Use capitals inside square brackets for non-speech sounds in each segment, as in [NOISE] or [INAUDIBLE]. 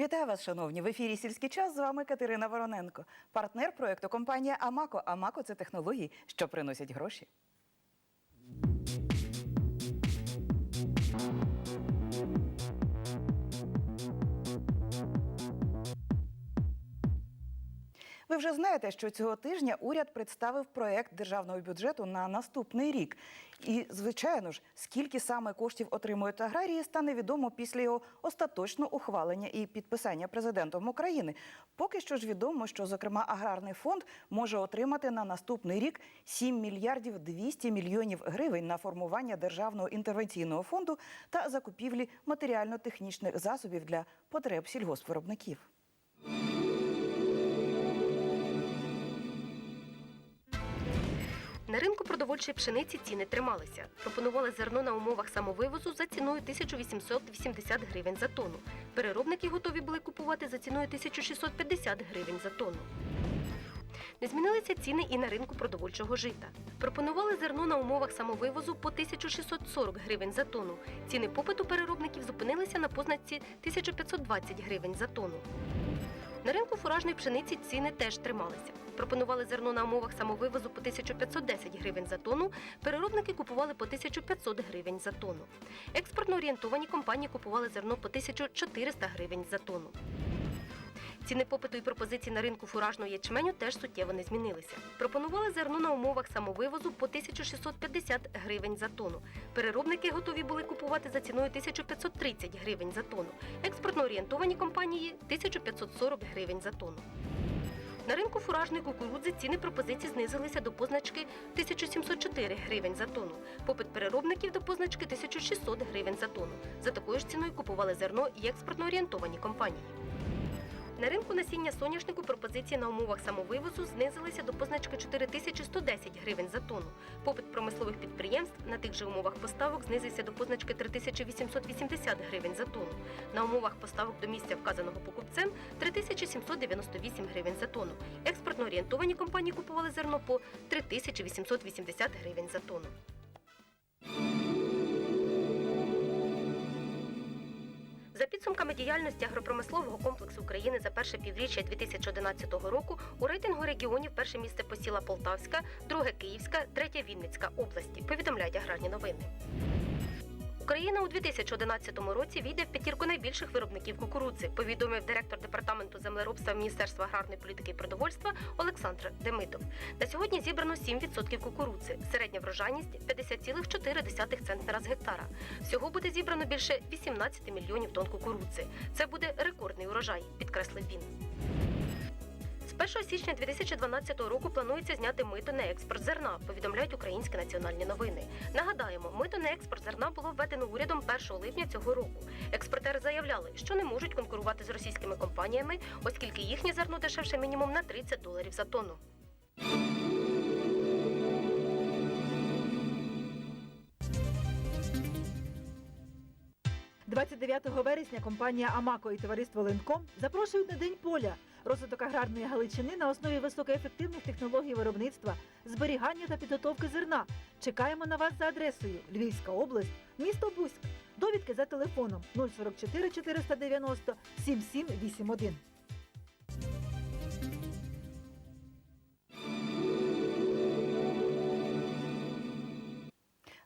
Вітаю вас, шановні! В ефірі сільський час з вами Катерина Вороненко, партнер проекту компанія Амако. Амако це технології, що приносять гроші. Ви вже знаєте, що цього тижня уряд представив проект державного бюджету на наступний рік. І, звичайно ж, скільки саме коштів отримують аграрії, стане відомо після його остаточного ухвалення і підписання президентом України. Поки що ж відомо, що зокрема аграрний фонд може отримати на наступний рік 7 мільярдів 200 мільйонів гривень на формування державного інтервенційного фонду та закупівлі матеріально-технічних засобів для потреб сільгоспвиробників. На ринку продовольчої пшениці ціни трималися. Пропонували зерно на умовах самовивозу за ціною 1880 гривень за тонну. Переробники готові були купувати за ціною 1650 гривень за тонну. Не змінилися ціни і на ринку продовольчого жита. Пропонували зерно на умовах самовивозу по 1640 гривень за тонну. Ціни попиту переробників зупинилися на позначці 1520 гривень за тонну. На ринку фуражної пшениці ціни теж трималися. Пропонували зерно на умовах самовивозу по 1510 гривень за тонну, переробники купували по 1500 гривень за тонну. Експортно орієнтовані компанії купували зерно по 1400 гривень за тонну. Ціни попиту і пропозиції на ринку фуражного ячменю теж суттєво не змінилися. Пропонували зерно на умовах самовивозу по 1650 гривень за тонну. Переробники готові були купувати за ціною 1530 гривень за тонну. Експортно орієнтовані компанії 1540 гривень за тонну. На ринку фуражної кукурудзи ціни пропозицій знизилися до позначки 1704 гривень за тонну. Попит переробників до позначки 1600 гривень за тонну. За такою ж ціною купували зерно і експортно орієнтовані компанії. На ринку насіння соняшнику пропозиції на умовах самовивозу знизилися до позначки 4110 гривень за тонну. Попит промислових підприємств на тих же умовах поставок знизився до позначки 3880 гривень за тонну. На умовах поставок до місця вказаного покупцем 3798 гривень за тонну. Експортно орієнтовані компанії купували зерно по 3880 гривень за тонну. За підсумками діяльності агропромислового комплексу України за перше півріччя 2011 року у рейтингу регіонів перше місце посіла Полтавська, друге Київська, третє Вінницька області. Повідомляють аграрні новини. Україна у 2011 році війде в п'ятірку найбільших виробників кукурудзи, повідомив директор департаменту землеробства Міністерства аграрної політики і продовольства Олександр Демидов. На сьогодні зібрано 7% кукурудзи. Середня врожайність 50,4 центнера з гектара. Всього буде зібрано більше 18 мільйонів тонн кукурудзи. Це буде рекордний урожай, підкреслив він. З 1 січня 2012 року планується зняти мито на експорт зерна, повідомляють українські національні новини. Нагадаємо, мито на експорт зерна було введено урядом 1 липня цього року. Експортери заявляли, що не можуть конкурувати з російськими компаніями, оскільки їхнє зерно дешевше мінімум на 30 доларів за тонну. 29 вересня компанія Амако і товариство Ленком запрошують на День поля. Розвиток аграрної галичини на основі високоефективних технологій виробництва, зберігання та підготовки зерна. Чекаємо на вас за адресою Львівська область, місто Буськ. Довідки за телефоном 044 490 7781.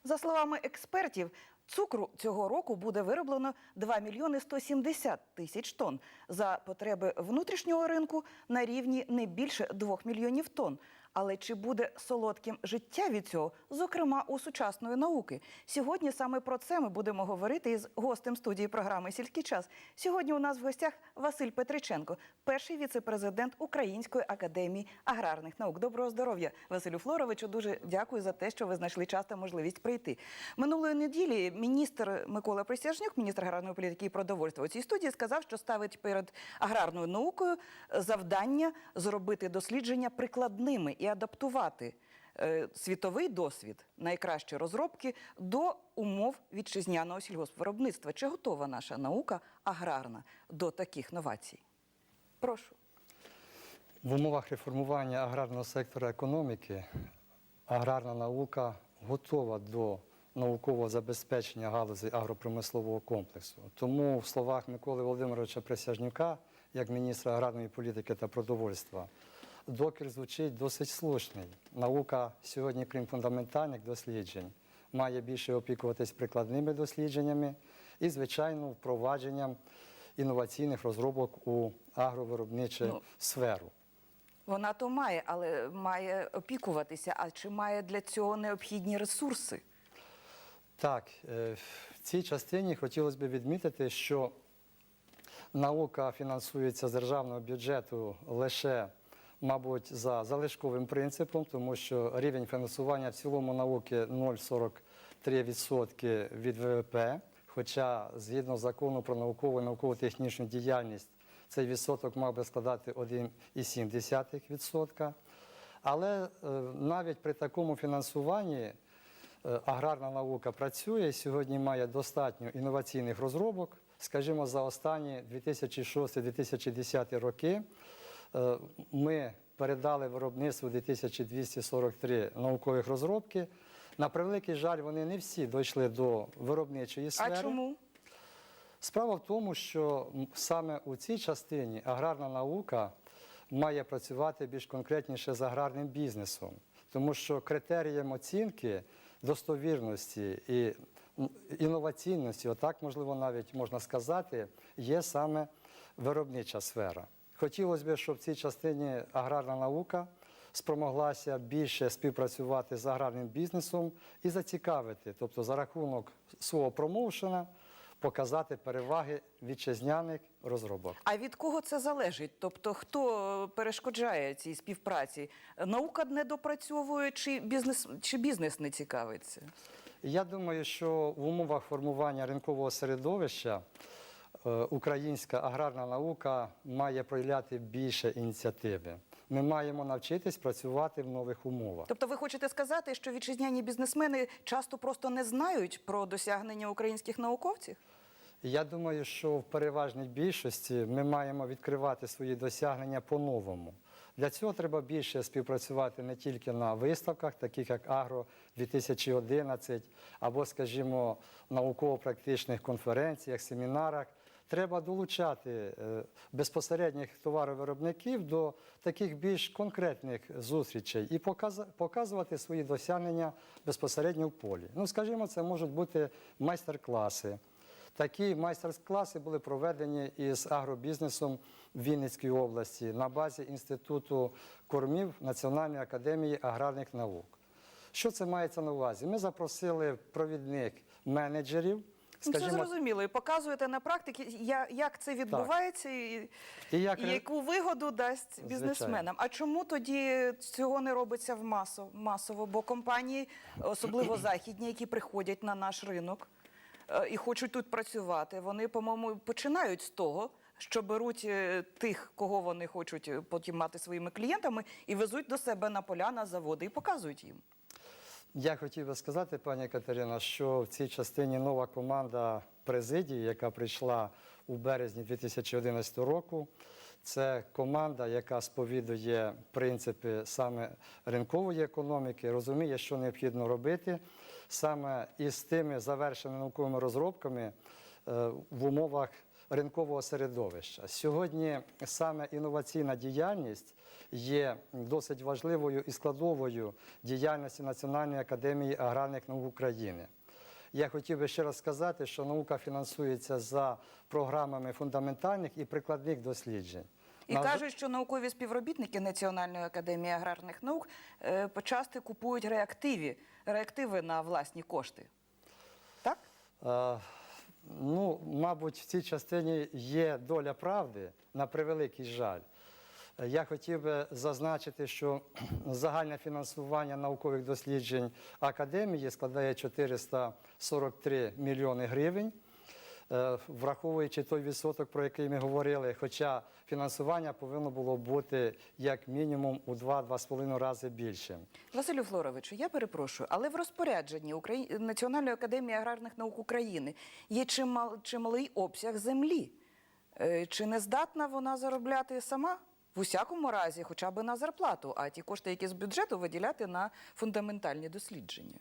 За словами експертів, цукру цього року буде вироблено 2 мільйони 170 тисяч тонн. За потреби внутрішнього ринку на рівні не більше 2 мільйонів тонн. Але чи буде солодким життя від цього, зокрема у сучасної науки? Сьогодні саме про це ми будемо говорити із гостем студії програми Сільський час. Сьогодні у нас в гостях Василь Петриченко, перший віце-президент Української академії аграрних наук. Доброго здоров'я, Василю Флоровичу. Дуже дякую за те, що ви знайшли час та можливість прийти. Минулої неділі міністр Микола Присяжнюк, міністр аграрної політики і продовольства у цій студії, сказав, що ставить перед аграрною наукою завдання зробити дослідження прикладними і адаптувати е, світовий досвід, найкращі розробки до умов вітчизняного сільгоспвиробництва. Чи готова наша наука аграрна до таких новацій? Прошу. В умовах реформування аграрного сектора економіки аграрна наука готова до наукового забезпечення галузі агропромислового комплексу. Тому в словах Миколи Володимировича Присяжнюка, як міністра аграрної політики та продовольства, докір звучить досить слушний. Наука сьогодні, крім фундаментальних досліджень, має більше опікуватись прикладними дослідженнями і, звичайно, впровадженням інноваційних розробок у агровиробничу Ну, сферу. Вона то має, але має опікуватися. А чи має для цього необхідні ресурси? Так, е, в цій частині хотілося б відмітити, що наука фінансується з державного бюджету лише, мабуть, за залишковим принципом, тому що рівень фінансування в цілому науки 0,43% від ВВП. Хоча згідно закону про наукову і науково-технічну діяльність цей відсоток мав би складати 1,7%. Але е, навіть при такому фінансуванні е, аграрна наука працює сьогодні має достатньо інноваційних розробок. Скажімо, за останні 2006-2010 роки ми передали виробництву 2243 наукових розробки. На превеликий жаль, вони не всі дійшли до виробничої сфери. А чому? Справа в тому, що саме у цій частині аграрна наука має працювати більш конкретніше з аграрним бізнесом, тому що критерієм оцінки достовірності і інноваційності, отак можливо навіть можна сказати, є саме виробнича сфера. Хотілося б, щоб в цій частині аграрна наука спромоглася більше співпрацювати з аграрним бізнесом і зацікавити, тобто за рахунок свого промоушена, показати переваги вітчизняних розробок. А від кого це залежить? Тобто, хто перешкоджає цій співпраці? Наука не допрацьовує, чи бізнес, чи бізнес не цікавиться? Я думаю, що в умовах формування ринкового середовища українська аграрна наука має проявляти більше ініціативи. Ми маємо навчитись працювати в нових умовах. Тобто, ви хочете сказати, що вітчизняні бізнесмени часто просто не знають про досягнення українських науковців? Я думаю, що в переважній більшості ми маємо відкривати свої досягнення по-новому. Для цього треба більше співпрацювати не тільки на виставках, таких як Агро 2011, або, скажімо, науково-практичних конференціях, семінарах. Треба долучати е, безпосередніх товаровиробників до таких більш конкретних зустрічей і показувати свої досягнення безпосередньо в полі. Ну, скажімо, це можуть бути майстер-класи. Такі майстер-класи були проведені із агробізнесом в Вінницькій області на базі Інституту кормів Національної академії аграрних наук. Що це мається на увазі? Ми запросили провідних менеджерів. Ну, це зрозуміло. І показуєте на практиці, як це відбувається і, і як яку вигоду дасть бізнесменам. А чому тоді цього не робиться в масово? масово? Бо компанії, особливо західні, які приходять на наш ринок е, і хочуть тут працювати, вони, по-моєму, починають з того. Що беруть е, тих, кого вони хочуть е, потім мати своїми клієнтами, і везуть до себе на поля, на заводи і показують їм. Я хотів би сказати, пані Катерина, що в цій частині нова команда президії, яка прийшла у березні 2011 року, це команда, яка сповідує принципи саме ринкової економіки, розуміє, що необхідно робити. Саме із тими завершеними науковими розробками е, в умовах ринкового середовища. Сьогодні саме інноваційна діяльність є досить важливою і складовою діяльності Національної академії аграрних наук України. Я хотів би ще раз сказати, що наука фінансується за програмами фундаментальних і прикладних досліджень. І кажуть, що наукові співробітники Національної академії аграрних наук е, почасти купують реактиві, реактиви на власні кошти. Так? Ну, мабуть, в цій частині є доля правди на превеликий жаль. Я хотів би зазначити, що [CLEARS THROAT] загальне фінансування наукових досліджень академії складає 443 мільйони гривень, враховуючи той відсоток, про який ми говорили. Хоча фінансування повинно було бути як мінімум у 2-2,5 рази більшим. Василю Флоровичу, я перепрошую, але в розпорядженні Украї... Національної академії аграрних наук України є чимал... чималий обсяг землі. Е, Чи не здатна вона заробляти сама? В усякому разі, хоча б на зарплату, а ті кошти, які з бюджету виділяти на фундаментальні дослідження.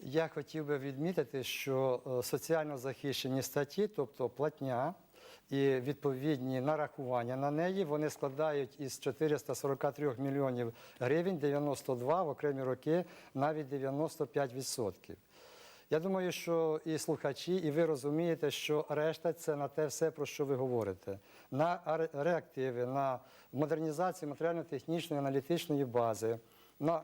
Я хотів би відмітити, що е, соціально захищені статті, тобто платня і відповідні нарахування на неї, вони складають із 443 мільйонів гривень 92 в окремі роки навіть 95%. Я думаю, що і слухачі, і ви розумієте, що решта це на те все, про що ви говорите. На ре- реактиви, на модернізацію матеріально-технічної аналітичної бази, на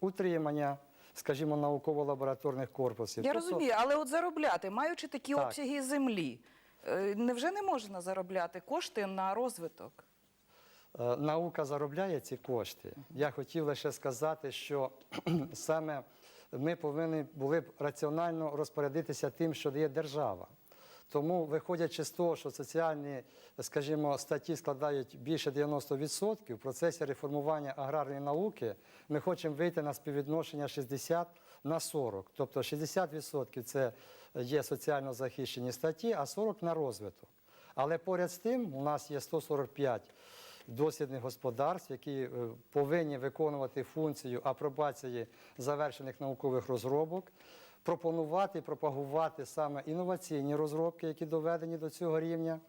утримання, скажімо, науково-лабораторних корпусів. Я Тобто, розумію, але от заробляти, маючи такі Так. обсяги землі, е, невже не можна заробляти кошти на розвиток? Е, Наука заробляє ці кошти. Я хотів лише сказати, що [CLEARS THROAT] саме ми повинні були б раціонально розпорядитися тим, що дає держава. Тому, виходячи з того, що соціальні, скажімо, статті складають більше 90%, в процесі реформування аграрної науки ми хочемо вийти на співвідношення 60 на 40. Тобто 60% це є соціально захищені статті, а 40 на розвиток. Але поряд з тим у нас є 145 дослідних господарств, які е, повинні виконувати функцію апробації завершених наукових розробок, пропонувати і пропагувати саме інноваційні розробки, які доведені до цього рівня.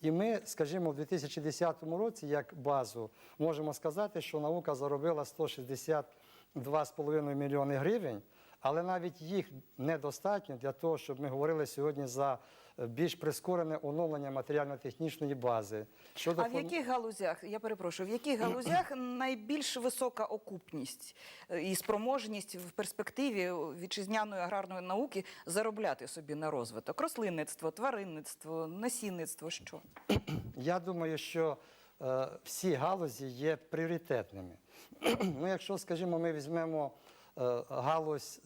І ми, скажімо, в 2010 році, як базу, можемо сказати, що наука заробила 162,5 мільйони гривень, але навіть їх недостатньо для того, щоб ми говорили сьогодні за більш прискорене оновлення матеріально-технічної бази. Щодо А в яких галузях, я перепрошую, в яких [CLEARS THROAT] галузях найбільш висока окупність е, і спроможність в перспективі вітчизняної аграрної науки заробляти собі на розвиток? Рослинництво, тваринництво, насінництво, що? Я думаю, що е, всі галузі є пріоритетними. [CLEARS THROAT] ну, якщо, скажімо, ми візьмемо е, галузь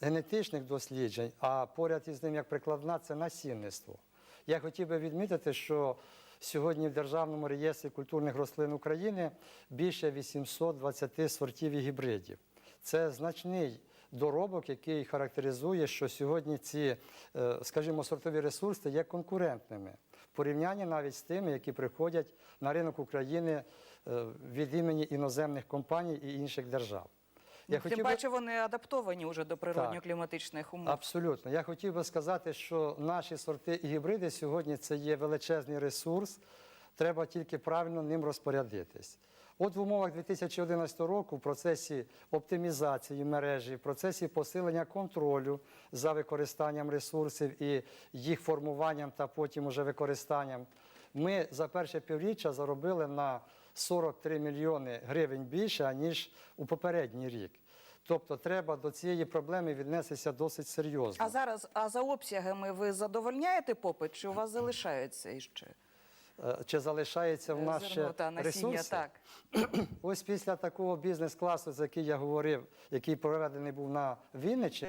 селекційно-генетичних досліджень, а поряд із ним як прикладна це насінництво. Я хотів би відмітити, що сьогодні в Державному реєстрі культурних рослин України більше 820 сортів і гібридів. Це значний доробок, який характеризує, що сьогодні ці, е, скажімо, сортові ресурси є конкурентними в порівнянні навіть з тими, які приходять на ринок України е, від імені іноземних компаній і інших держав. Ну, Тим хотів би- паче вони адаптовані вже до природньо-кліматичних умов. Абсолютно. Я хотів би сказати, що наші сорти і гібриди сьогодні це є величезний ресурс. Треба тільки правильно ним розпорядитись. От в умовах 2011 року в процесі оптимізації мережі, в процесі посилення контролю за використанням ресурсів і їх формуванням та потім уже використанням, ми за перше півріччя заробили на 43 мільйони гривень більше, ніж у попередній рік. Тобто треба до цієї проблеми віднестися досить серйозно. А зараз, а за обсягами ви задовольняєте попит, чи у вас залишається іще? Е, Чи залишається в нас ще та ресурси? так. Ось після такого бізнес-класу, за який я говорив, який проведений був на Вінниччині,